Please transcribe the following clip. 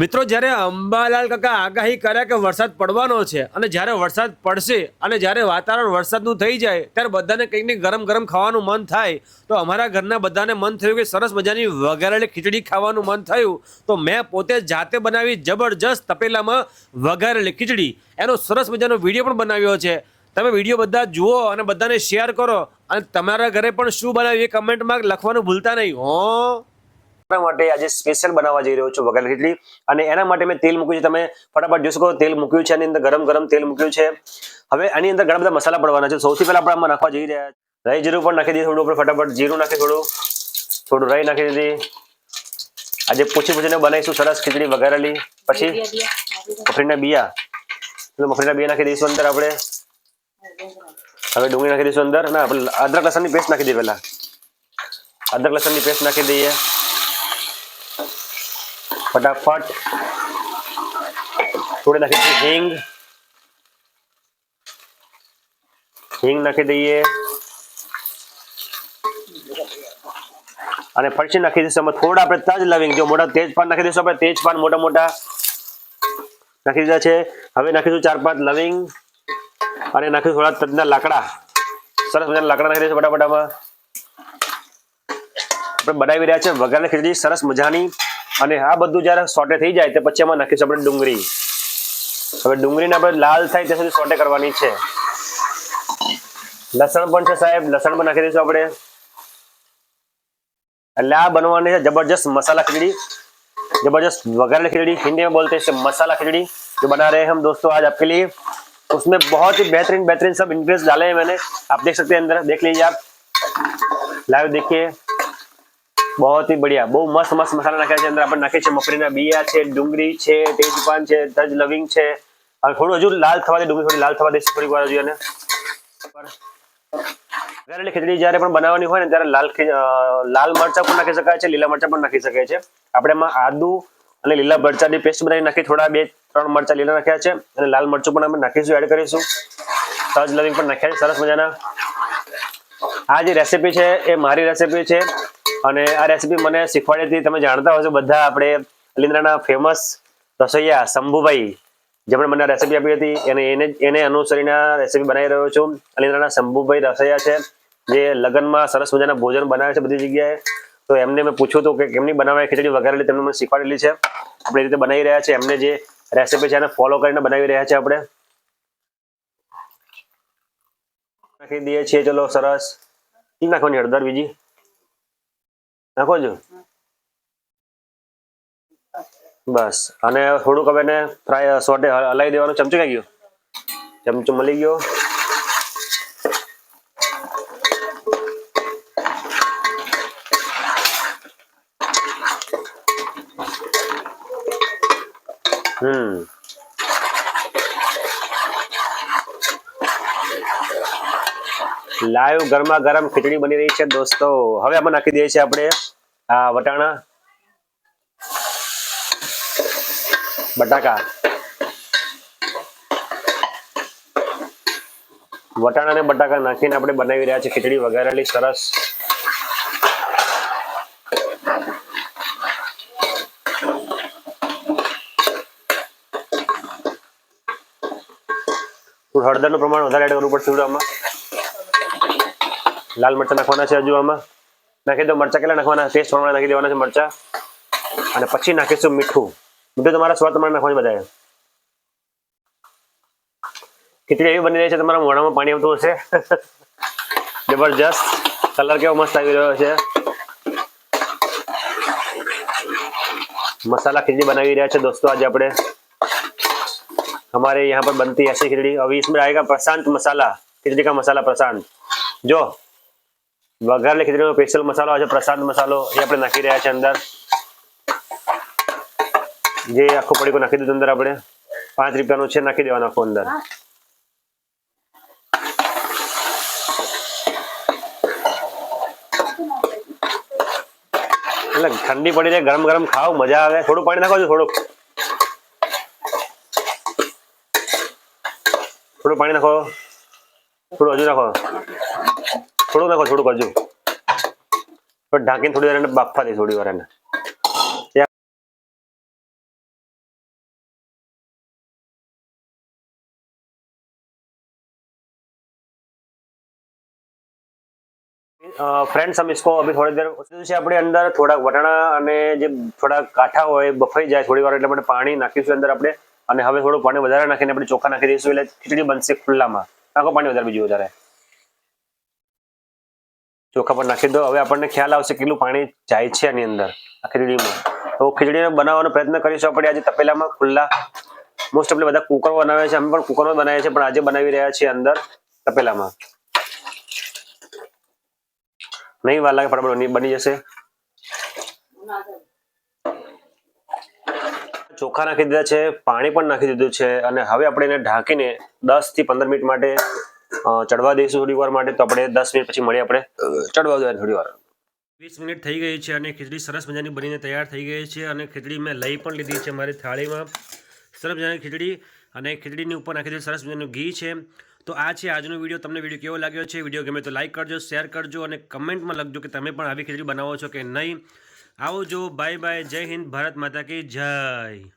મિત્રો, જ્યારે અંબાલાલ કાકા આગાહી કર્યા કે વરસાદ પડવાનો છે અને જ્યારે વરસાદ પડશે અને જ્યારે વાતાવરણ વરસાદનું થઈ જાય, ત્યારે બધાને કંઈક ને ગરમ ગરમ ખાવાનું મન થાય. તો અમારા ઘરના બધાને મન થયું કે સરસ મજાની વઘારેલી ખીચડી ખાવાનું મન થયું. તો મેં પોતે જાતે બનાવી જબરજસ્ત તપેલામાં વઘારેલી ખીચડી. એનો સરસ મજાનો વીડિયો પણ બનાવ્યો છે. તમે વીડિયો બધા જુઓ અને બધાને શેર કરો. અને તમારા ઘરે પણ શું બનાવ્યું એ કમેન્ટમાં લખવાનું ભૂલતા નહીં, હો. આપણા માટે આજે સ્પેશિયલ બનાવવા જઈ રહ્યો છું વઘારેલી ખીચડી. અને એના માટે મેં તેલ મૂક્યું છે. તમે ફટાફટ જોઈ શકો, તેલ મૂક્યું છે એની અંદર ગરમ ગરમ તેલ મૂક્યું છે. હવે આની અંદર ઘણા બધા મસાલા પડવાના છે. સૌથી પહેલા આપણે આમાં નાખવા જઈ રહ્યા છે. રાઈ જીરું પણ નાખી દઈએ થોડું આપણે ફટાફટ. જીરું નાખી થોડું. થોડું રાઈ નાખી દીધી. આજે પૂછી પૂછીને બનાવીશું સરસ ખીચડી વઘારેલી. પછી મફરીના બિયા. એટલે મફરીના બિયા નાખી દઈશું અંદર આપણે. હવે ડુંગળી નાખી દઈશું અંદર. ના આપણે અદરક લસણની પેસ્ટ નાખી દઈએ પહેલા. અદરક લસણની પેસ્ટ નાખી દઈએ. ફટાફટ. નાખી દઈએ હિંગ. હિંગ નાખી દઈએ. અને ફરસી નાખી દઈશું થોડા આપણે તજ લવિંગ. જો મોટા તેજ પાન નાખી દઈશું આપણે, તેજ પાન મોટા મોટા. નાખી દીધા છે. હવે નાખીશું ચાર પાંચ લવિંગ. અને નાખીશું થોડા તજના લાકડા. સરસ મજાના લાકડા નાખી દઈશું ફટાફટામાં આપણે બનાવી રહ્યા છે વઘારેલી ખીચડી સરસ મજાની અને આ બધું જ્યારે સોટે થઈ જાય તો પછી એમાં નાખીશું આપણે ડુંગળી હવે ડુંગળીને આપણે લાલ થાય ત્યાં સુધી સોટે કરવાની છે લસણ પણ છે સાહેબ લસણ પણ નાખી દઈશું આપણે એટલે આ બનવાની છે જબરજસ્ત મસાલા खिचड़ी जबरदस्त वघारेली खिचड़ी हिंदी में बोलते हैं इसे मसाला खिचड़ी जो बना रहे हैं हम दोस्तों आज आपके लिए उसमें बहुत ही बेहतरीन बेहतरीन सब इंग्रेडिएंट्स डाले हैं मैंने आप देख सकते हैं अंदर देख लीजिए आप લાઈવ देखिए બહુત હી બઢિયા. બહુ મસ્ત મસ્ત મસાલા નાખ્યા છે. અંદર આપણે નાખે છે મફળીના બિયા છે, ડુંગળી છે, તેજપાન છે, તજ લવિંગ છે. હવે થોડું હજુ લાલ થવા દે, ડુંગળી થોડી લાલ થવા દેશું થોડીક વાર હજુ એને. ખીચડી જ્યારે પણ બનાવવાની હોય ને, ત્યારે લાલ લાલ મરચાં પણ નાખી શકાય છે, લીલા મરચાં પણ નાખી શકાય છે. આપણે એમાં આદુ અને લીલા મરચાંની પેસ્ટ બનાવી નાખી, થોડા બે, ત્રણ મરચાં લીલા નાખ્યા છે. અને લાલ મરચું પણ અમે નાખીશું એડ કરીશું. તજ લવિંગ પણ નાખ્યા છે, સરસ મજાના. આ જે રેસીપી છે, એ મારી રેસીપી છે. અને આ રેસીપી મને શીખવાડી હતી તમે જાણતા હશો, બધા આપણે અલિન્દ્રાના ફેમસ રસોઈયા શંભુભાઈ, જેમણે મને રેસીપી આપી હતી. એને એને એને અનુસરીને રેસીપી બનાવી રહ્યો છું. અલિન્દ્રાના શંભુભાઈ રસોઈયા છે, જે લગ્નમાં સરસ મજાના ભોજન બનાવે છે બધી જગ્યાએ. તો એમને મેં પૂછ્યું હતું કે કેમની બનાવાય ખીચડી વગેરે તેમને મને શીખવાડેલી છે. આપણે એ રીતે બનાવી રહ્યા છે. એમને જે રેસીપી છે એને ફોલો કરીને બનાવી રહ્યા છે આપણે. નાખી દઈએ છીએ, ચલો સરસ. નાખવાની હળદર બીજી. નાખો છો બસ. અને થોડુંક હવે એને ફ્રાય સોટે હલાવી દેવાનું. ચમચો ક્યાં ગયો? ચમચો મળી ગયો. હમ. લાઈવ ગરમા ગરમ ખીચડી બની રહી છે દોસ્તો. હવે આમાં નાખી દઈએ છીએ આપણે આ વટાણા, બટાકા. વટાણા અને બટાકા નાખીને આપણે બનાવી રહ્યા છીએ ખીચડી વઘારેલી, સરસ. હળદરનું પ્રમાણ વધારે એડ કરવું પડશે આમાં. લાલ મરચા નાખવાના છે હજુ આમાં નાખી દો મરચા કેટલા નાખવાના ટેસ્ટ પ્રમાણે નાખી દેવાના છે મરચા અને પછી નાખીશું મીઠું મીઠું તમારા સ્વાદ પ્રમાણે નાખવાની બધાએ ખીચડી એવી બની રહી છે તમારા મોઢામાં પાણી આવતું હશે જબરજસ્ત કલર કેવો મસ્ત આવી રહ્યો છે मसाला खिचड़ी बनाई રહ્યા છે दोस्तों आज આપણે हमारे यहाँ पर बनती है ऐसी खिचड़ी अभी इसमें आएगा प्रशांत मसाला खिचड़ी का मसाला प्रशांत જો વઘારેલી ખીચડીનો સ્પેશિયલ મસાલો આવે પ્રસાદ મસાલો, એ આપણે નાખી રહ્યા છે અંદર. જે આખું પડીકો નાખી દીધું અંદર આપણે. પાંચ રૂપિયાનું છે, નાખી દેવાનું આખું અંદર. એટલે ઠંડી પડી જાય ગરમ ગરમ ખાવ મજા આવે. થોડું પાણી નાખો છો, થોડુંક. થોડું પાણી નાખો. થોડું હજુ નાખો. થોડું નાખો થોડું કાજુ ઢાંકીને થોડી વાર એને દે થોડી વાર એને. फ्रेंड्स हम इसको अभी थोड़ी देर પછી આપણે અંદર. થોડાક વટાણા અને જે થોડાક કાંઠા હોય બફાઈ જાય થોડી વાર, એટલે આપણે પાણી નાખીશું અંદર આપણે. અને હવે થોડું પાણી વધારે નાખીને આપણે ચોખા નાખી દઈશું, એટલે ખીચડી બનશે ખુલ્લામાં. નાખો પાણી વધારે, બીજું વધારે. ચોખા પર નાખી દો, હવે આપણને ખ્યાલ આવશે કેટલું પાણી જાય છે આની અંદર, આ ખીચડીમાં. તો ખીચડીને બનાવવાનો પ્રયત્ન કરીશું આપણે. આજે તપેલામાં ખુલ્લા મોસ્ટ ઓફલી બધા કુકર બનાવે છે. અમે પણ કુકરમાં બનાવીએ છીએ, પણ આજે બનાવી રહ્યા છીએ અંદર તપેલામાં. નહીં વાર લાગે ફટાફટ બની- જશે. ચોખા નાખી દીધા છે, પાણી પણ નાખી દીધું છે, અને હવે આપણે એને ઢાંકીને દસથી પંદર મિનિટ માટે ચડવા દઈશું થોડી વાર માટે તો આપણે દસ મિનિટ પછી મળીએ આપણે ચડવા દઈએ થોડી વાર વીસ મિનિટ થઈ ગઈ છે અને ખીચડી સરસ મજાની બનીને તૈયાર થઈ ગઈ છે અને ખીચડી મેં લઈ પણ લીધી છે મારી થાળીમાં. સરસ મજાની ખીચડી અને ખીચડીની ઉપર નાખી દીધું સરસ મજાનું ઘી છે. તો આ છે આજનો વીડિયો. તમને વીડિયો કેવો લાગ્યો છે? વીડિયો ગમે તો લાઈક કરજો, શેર કરજો અને કમેન્ટમાં લખજો કે તમે પણ આવી ખીચડી બનાવો છો કે નહીં. આવો જો બાય બાય, જય હિન્દ, ભારત માતા કી જય.